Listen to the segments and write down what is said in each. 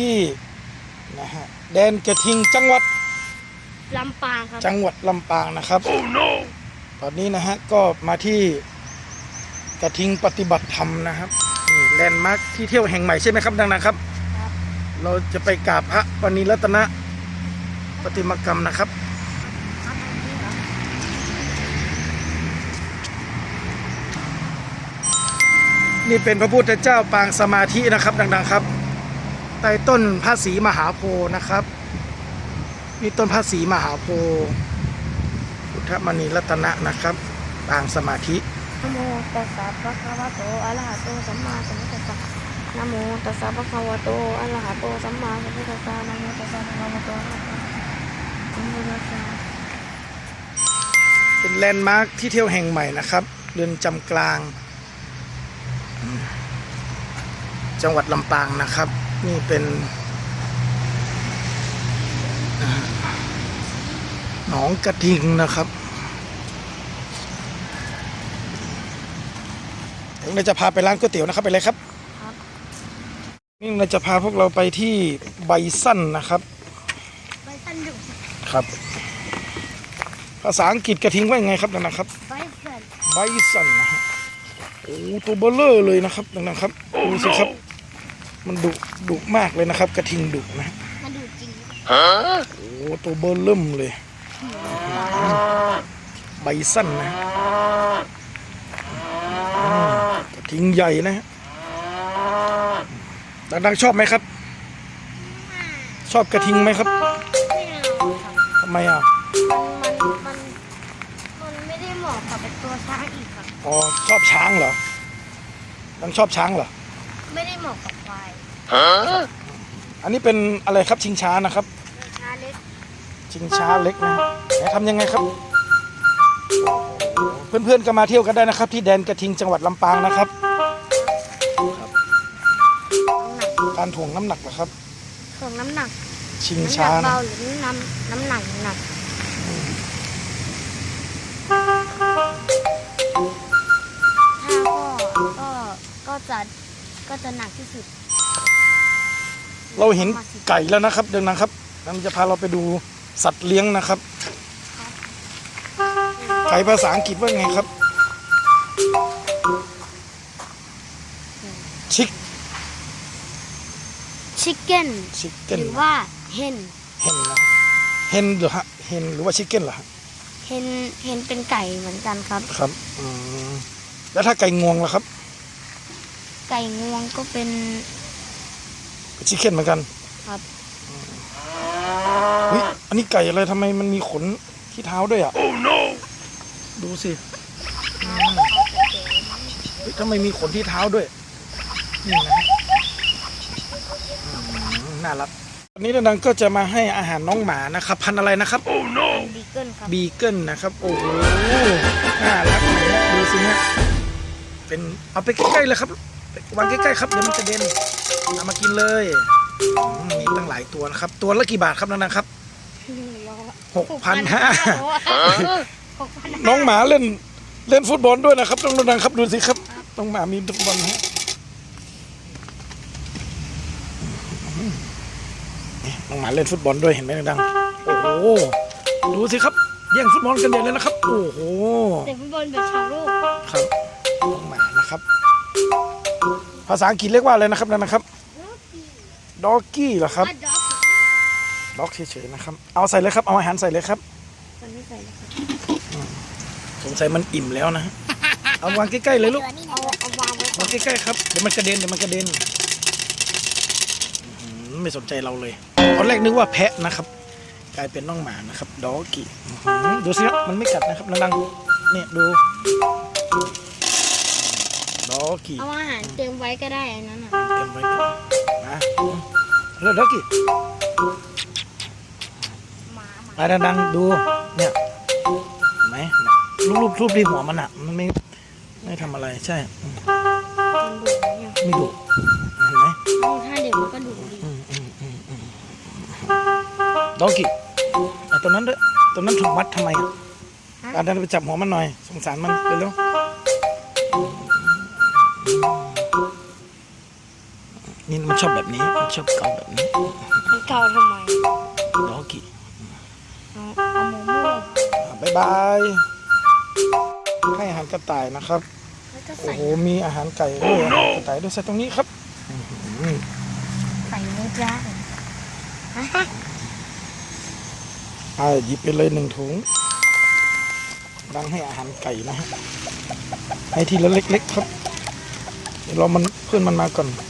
ที่นะฮะแดนกระทิงจังหวัดลำปางครับ จังหวัดลำปางนะครับตอนนี้นะฮะก็มาที่กระทิงปฏิบัติธรรมนะครับนี่แลนด์มาร์คที่เที่ยวแห่งใหม่ใช่ไหมครับดังนะครับครับเราจะไปกราบพระปณิรัตนะปฏิมากรรมนะครับครับนี่ครับนี่เป็นพระพุทธเจ้าปางสมาธินะครับ ดัง ๆ ครับ ใต้ต้นพระศรีมหาโพธิ์นะครับนี่ต้นพระศรีมหาโพธิ์พุทธมณีรัตนะนะครับปางสมาธินะโมตัสสะภะคะวะโตอะระหะโตสัมมาสัมพุทธัสสะนะโมตัสสะภะคะวะโตอะระหะโตสัมมาสัมพุทธัสสะนะโมตัสสะภะคะวะโตอะระหะโตสัมมาสัมพุทธัสสะเป็นแลนด์มาร์คที่เที่ยวแห่งใหม่นะครับเรือนจำกลางอืมจังหวัดลำปางนะครับ นี่เป็นอ่าหนองกระทิงนะครับเดี๋ยวเราจะพาไปร้านก๋วยเตี๋ยวนะครับไปเลยครับครับนี่เราจะพาพวกเราไปที่ไบสั้นนะครับไปสันดุครับ ภาษาอังกฤษกระทิงว่ายังไงครับนะครับไปสันไบสันนะฮะโอ้ตัวเบลเลอร์เลยนะครับดังนั้นครับดูสิครับ มันดุดุมากเลยนะครับ กระทิงดุนะฮะมันดูจริงโอ้ตัวเบลเริ่มเลยไบสันนะฮะอืมกระทิงใหญ่นะฮะดังๆชอบไหมครับ ชอบกระทิงไหมครับไม่เอาครับทำไมอะมันมันมันมันไม่ได้เหมาะกับเป็นตัวช้างอีกครับอ๋อชอบช้างเหรอดังชอบช้างเหรอ ไม่ได้เหมาะกับควายอันนี้เป็นอะไรครับชิงช้านะครับ ช้างเล็กชิงช้าเล็กนะไหนทำยังไงครับ เพื่อนๆก็มาเที่ยวกันได้นะครับ ที่แดนกระทิงจังหวัดลำปางนะครับ การถ่วงน้ำหนักนะครับส่งน้ำหนักชิงน้ำหช้านักนะ เบาหรือน้ำน้ำหนักหนัก ก็จะหนักที่สุด เราเห็นไก่แล้วนะครับ เดินนะครับเราจะพาเราไปดูสัตว์เลี้ยงนะครับ ไก่ภาษาอังกฤษว่าไงครับ ชิคชิคเก้นชิคเก้นหรือว่าเฮนเฮนนะเฮนหรือฮะเฮนหรือว่าชิคเก้นเหรอฮะเฮนเฮนเป็นไก่เหมือนกันครับ ครับอืมแล้วถ้าไก่งวงล่ะครับ ไก่งวงก็เป็น ชิคเก้นเหมือนกันครับ เฮ้ยอันนี้ไก่อะไรทำไมมันมีขนที่เท้าด้วยอะ oh no ดูสิอืมเฮ้ยทำไมมีขนที่เท้าด้วย นี่นะฮะอืมน่ารักวันนี้ดังๆก็จะมาให้อาหารน้องหมานะครับ พันธุ์อะไรนะครับเป็นบีเกิลครับ บีเกิลนะครับ โอ้โห น่ารักเลยนะดูสิฮะเป็นเอาไปใกล้ๆเลยครับไป วางใกล้ๆครับเดี๋ยวมันจะเด็นเอามากินเลยอืมมีตั้งหลายตัวนะครับ ตัวละกี่บาทครับนันๆครับหกพันห้าหกพันน้องหมาเล่นเล่นฟุตบอลด้วยนะครับน้องดังๆครับดูสิครับน้องหมามีฟุตบอลฮะนี่น้องหมาเล่นฟุตบอลด้วยเห็นไหมดังๆโอ้โหดูสิครับแย่งฟุตบอลกันเด่นเลยนะครับ โอ้โหเตะฟุตบอลแบบชาวโลกครับน้องหมานะครับ ภาษาอังกฤษเรียกว่าอะไรนะครับนั่นนะครับด็อกกี้เหรอครับอะด็อกด็อกเฉยๆนะครับ เอาใส่เลยครับ เอาอาหารใส่เลยครับมันไม่ใส่เลยครับสงสัยมันอิ่มแล้วนะ เอาวางใกล้ๆเลยลูก เอาเอาวางไว้ก่อวานงใกล้ๆครับ เดี๋ยวมันกระเด็นเดี๋ยวมันกระเด็นอื้อหือไม่สนใจเราเลย ตอนแรกนึกว่าแพะนะครับ กลายเป็นน้องหมานะครับดอกกี้อื้อหือดูสิครับ มันไม่กัดนะครับนังๆเนี่ยดูดอ กกี้เอาอาหารเตรียมไว้ก็ได้อันนั้นอะเต็มไว้ก่อนนะเร็วดอกกี้หมาหมาไปดังๆดูเนี่ยเห็นไหมเนี่ยรูปๆรูปที่หัวมันอะ มันไม่ไม่ทำอะไรใช่อืมมันดุเนี่ยไม่ดุเห็นไหมถ้าเด็กมันก็ดุดีอืมอืมอืมอืมดอกกี้ไอ้ตัวนั้นด้วยตัวนั้นถูกมัดทำไมอะการดันไปจับหัวมันหน่อย สงสารมันเร็ว นี่มันชอบแบบนี้มันชอบเกาแบบนี้มันเก่าทำไมดอกี้เอาเอาหมูมูบายบายให้อาหารกระต่ายนะครับ แล้วก็โอ้ใส่โห มีอาหารไก่ด้วยอาหารกระต่ายด้วยใส่ตรงนี้ครับอื้อหือใส่เนื้อย่างฮะอ่าหยิบไปเลยหนึ่งถุงดังให้อาหารไก่นะฮะให้ทีละเล็กๆครับ เดี๋ยวรอมันเพื่อนมันมาก่อนอื้อหือไ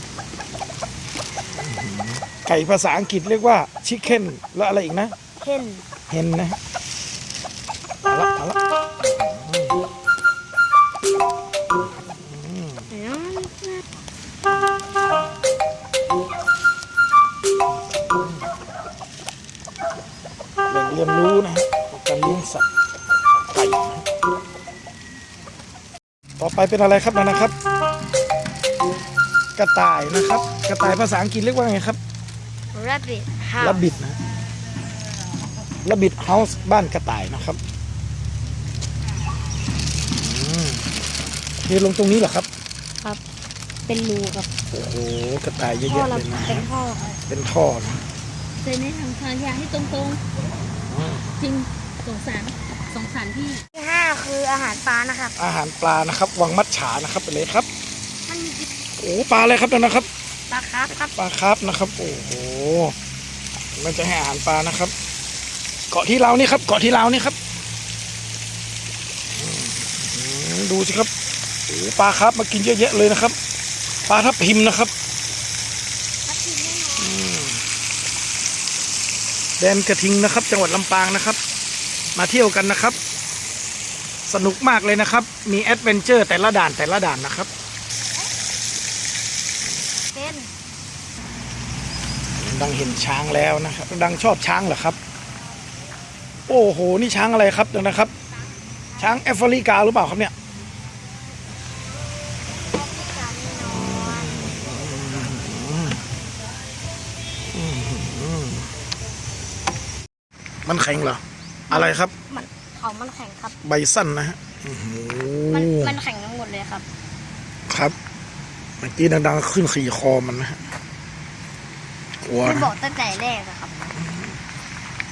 ก่ภาษาอังกฤษเรียกว่าชิคเก้นแล้วอะไรอีกนะ เห็นเห็นนะฮะเอาละเอาละอืมเดี๋ยวแหล่งเรียนรู้นะฮะการเลี้ยงสัตว์ไก่นะฮะต่อไปเป็นอะไรครับนะนะครับ กระต่ายนะครับ กระต่ายภาษาอังกฤษเรียกว่าไงครับ รับบิดฮาระบิดนะระบิดเฮาส์บ้านกระต่ายนะครับอืมเทลงตรงนี้เหรอครับ ครับ เป็นรูครับ โอ้โห กระต่ายเยอะพ่อๆเราเลยนะ เป็นพ่อครับเป็นท่อนะเคยแนะนำทางยาให้ตรงๆ จริงสงสารสงสารพี่ที่ห้าคืออาหารปลานะครับ อาหารปลานะครับ วังมัดฉานะครับไปเลยครับ มันมีโอ้ปลาอะไรครับนั่นนะครับ ปลาครับครับปลาคาร์ฟนะครับ โอ้โหมันจะให้อาหารปลานะครับ เกาะที่เรานี่ครับเกาะที่เรานี่ครับดูสิครับปลาคาร์ฟมากินเยอะแยะเลยนะครับ ปลาทับทิมนะครับแดนกระทิงนะครับ จังหวัดลำปางนะครับ มาเที่ยวกันนะครับ สนุกมากเลยนะครับ มีแอดเวนเจอร์แต่ละด่านแต่ละด่านนะครับ เป็น ดังเห็นช้างแล้วนะครับ ดังชอบช้างเหรอครับ โอ้โห นี่ช้างอะไรครับเดี๋ยวนะครับ ช้างแอฟริกาหรือเปล่าครับเนี่ยจานแน่นอนมันแข็งเหรอ อะไรครับ มันเขามันแข็งครับ ใบสั้นนะฮะโอ้โหมันมันแข็งทั้งหมดเลยครับ ครับ เมื่อกี้ดังๆขึ้นขี่คอมันนะฮะกลั วมันนะบอกตั้งแต่แรกอะครับ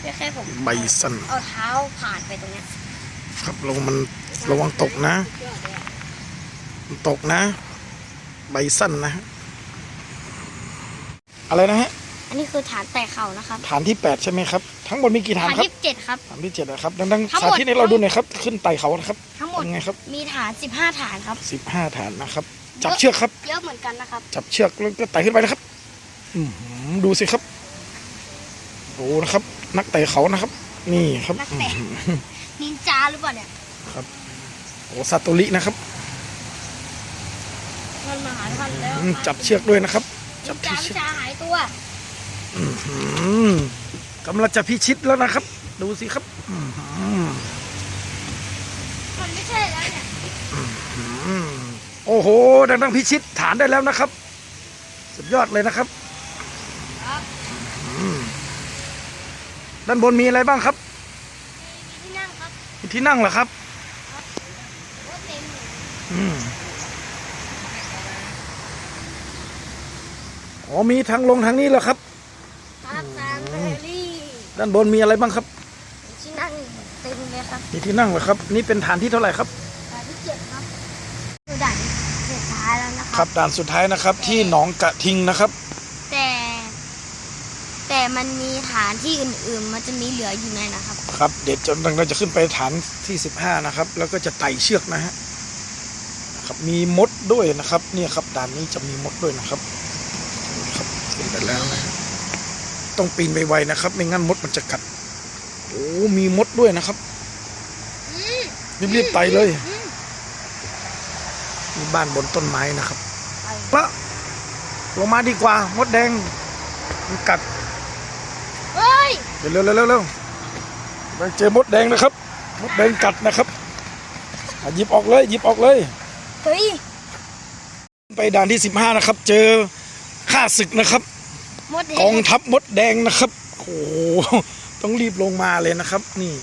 แค่แค่ผมใบสั้นเอาเท้าผ่านไปตรงเนี้ยครับระวังมันระวังตกนะมันตกนะ ใบสั้นนะฮะอะไรนะฮะ อันนี้คือฐานแตกเข่านะครับ ฐานที่8ใช่ไหมครับ ทั้งหมดมีกี่ฐานฐานครับที่เจ็ดครับ ฐานที่7นะครับ ดังๆทั้งหสามดธิตให้เราดูหน่อยครับ ขึ้นไต่เขานะครับ ทั้งหมดเป็นไงครับ มีฐานสิบห้าฐานครับ15ฐานนะครับ จับเชือกครับ เยอะเหมือนกันนะครับ จับเชือกแล้วก็ไต่ขึ้นไปนะครับ อื้อหือ ดูสิครับดูนะครับ นักไต่เขานะครับ นี่ครับนักเตะอื้อหือนินจาหรือเปล่าเนี่ยโอ้ซาโตรินะครับมันมาหาท่านแล้วอืมจับเชือกด้วยนะครับ จับนินที่จาเชือกนินจาหายตัวอืมกำลังจะพิชิตแล้วนะครับ ดูสิครับอืมมันไม่ใช่แล้วเนี่ยอืมโอ้โหดังๆพิชิตฐานได้แล้วนะครับ สุดยอดเลยนะครับครับอืม ด้านบนมีอะไรบ้างครับ มีที่นั่งครับมีที่นั่งเหรอครับโอ้เต็มเลยอืมอ๋อมีทางลงทางนี้เหรอครับ ครับซานเบอรี่ด้านบนมีอะไรบ้างครับที่นั่งเต็มเลยครับมีที่นั่งเหรอครับ นี่เป็นฐานที่เท่าไหร่ครับ ด่านที่เจ็ดครับคือด่านสุดท้ายแล้วนะคครัรับบด่านสุดท้ายนะครับ ที่หนองกระทิงนะครับแต่แต่ มันมีฐานที่อื่นๆ มันจะมีเหลืออยู่ในนะครับ ครับเดี๋ยวจนเราจะขึ้นไปฐานที่15นะครับ แล้วก็จะไต่เชือกนะฮะครับมีมดด้วยนะครับ เนี่ยครับด่านนี้จะมีมดด้วยนะครับนี่ครับขึ้นไปแล้วนะฮะต้องปีนไวๆนะครับ ไม่งั้นมดมันจะกัดโอ้มีมดด้วยนะครับรีบๆไต่เลยมีบ้านบนต้นไม้นะครับละลงมาดีกว่ามดแดงมันกัดเฮ้ย เร็วเร็วเร็วเร็วเร็วไปเจอมดแดงนะครับ มดแดงกัดนะครับอะหยิบออกเลยหยิบออกเลยเฮ้ยไปด่านที่ 15 นะครับ เจอข้าศึกนะครับมดแดกองทัพมดแดงนะครับโอ้โหต้องรีบลงมาเลยนะครับ นี่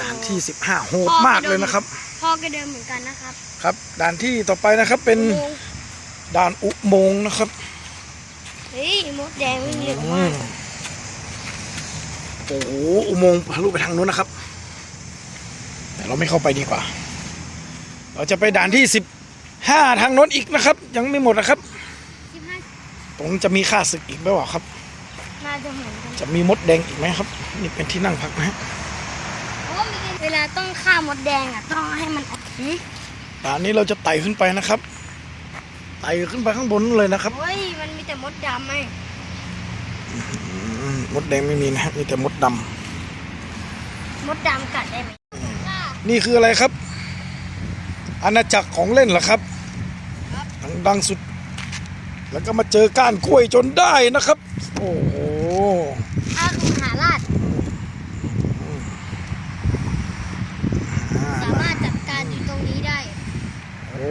ด่านที่ 15โหดมากเลยนะครับพ่อก็เดินเหมือนกันนะครับ ครับ ด่านที่ต่อไปนะครับ เป็นอุโมงค์ด่านอุโมงค์นะครับเฮ้ยมดแดงวิ่งเร็วอืมามก โอ้โหอุโมงค์ทะลุไปทางนู้นนะครับ แต่เราไม่เข้าไปดีกว่า เราจะไปด่านที่สิบห้าทางโน้นอีกนะครับ ยังไม่หมดนะครับสิบห้าตรงจะมีค่าศึกอีกไหมวะครับ น่าจะเหมือนกันจะมีมดแดงอีกไหมครับ นี่เป็นที่นั่งพักนะฮะโอ้มีเวลาต้องฆ่ามดแดงอะต้องให้มันออกหืมด่านนี้เราจะไต่ขึ้นไปนะครับไต่ขึ้นไปข้างบนเลยนะครับเฮ้ยมันมีแต่มดดำไงอื มมดแดงไม่มีนะฮะมีแต่มดดำมดดำกัดได้ไหมนี่คืออะไรครับ อาณาจักรของเล่นเหรอครับดังดังสุด แล้วก็มาเจอก้านกล้วยจนได้นะครับ โอ้โหอาคือหาราดอ่าสามารถจัดการอยู่ตรงนี้ได้ โอ้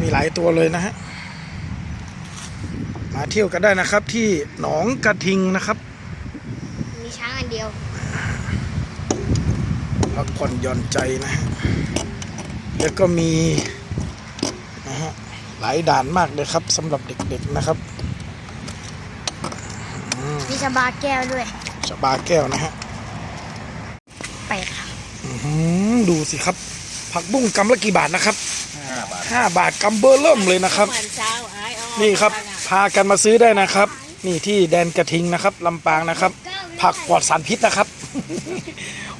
มีหลายตัวเลยนะฮะ มาเที่ยวกันได้นะครับที่หนองกระทิงนะครับ มีช้างอันเดียวพักผ่อนหย่อนใจนะฮะแล้วก็มีนะฮะหลายด่านมากเลยครับสำหรับเด็กๆนะครับ มีชาบาแก้วด้วยชะบาแก้วนะฮะแปดค่ะอื้อหือดูสิครับ ผักบุ้งกำละกี่บาทนะครับห้าบาทกำเบอร์เริ่มเลยนะครับวันเช้าไอ้ออนี่ครับพากันมาซื้อได้นะครับ นี่ที่แดนกระทิงนะครับลำปางนะครับ ผักปลอดสารพิษนะครับ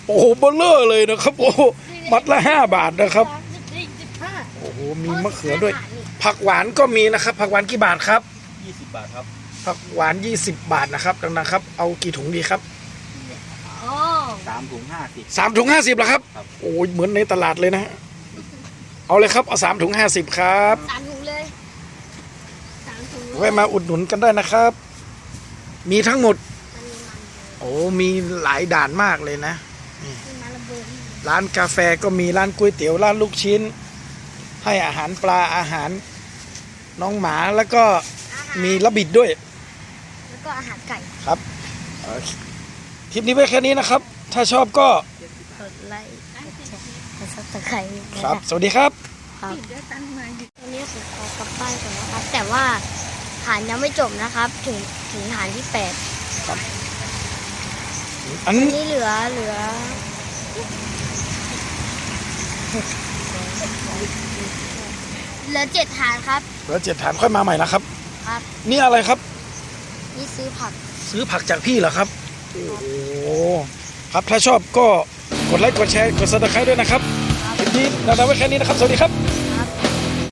โอ้โหเบลเลอร์เลยนะครับโอ้โหมัดละห้าบาทนะครับสิบห้าโอ้โหมีมะเขือด้วย ผักหวานก็มีนะครับ ผักหวานกี่บาทครับ20บาทครับผักหวาน 20 บาทนะครับดังนั้นครับ เอากี่ถุงดีครับโอ้3ถุง50สามถุงห้าสิบแล้วครับครับ โอ้ยเหมือนในตลาดเลยนะฮะเอาเลยครับ เอาสามถุงห้าสิบครับสามถุงเลยสามถุง แวะมาอุดหนุนกันได้นะครับ มีทั้งหมดมันมีมันโอ้มีหลายด่านมากเลยนะมีมันระเบิดร้านกาแฟก็มีร้านก๋วยเตี๋ยวร้านลูกชิ้น ให้อาหารปลาอาหาร น้องหมาแล้วก็มีระบิดด้วย แล้วก็อาหารไก่ครับเอ่อคลิปนี้ไว้แค่นี้นะครับ ถ้าชอบก็กดไลค์กดแชร์กดซับสไครต์ครับ สวัสดีครับ ครับติดด้วยตันมาอยู่วันนี้ผมขอกลับบ้านก่อนนะครับ แต่ว่า ฐานยังไม่จบนะครับ ถึงถึงฐานที่แปดอันอันนี้เหลือเหลือเหลือเจ็ดฐานครับ เหลือเจ็ดฐานค่อยมาใหม่นะครับ ครับ นี่อะไรครับ นี่ซื้อผัก ซื้อผักจากพี่เหรอครับ โอ้โหครับถ้าชอบก็กดไลค์กดแชร์กดซับสไครต์ด้วยนะครับคลิปนี้เราทำไว้แค่นี้นะครับ สวัสดีครับ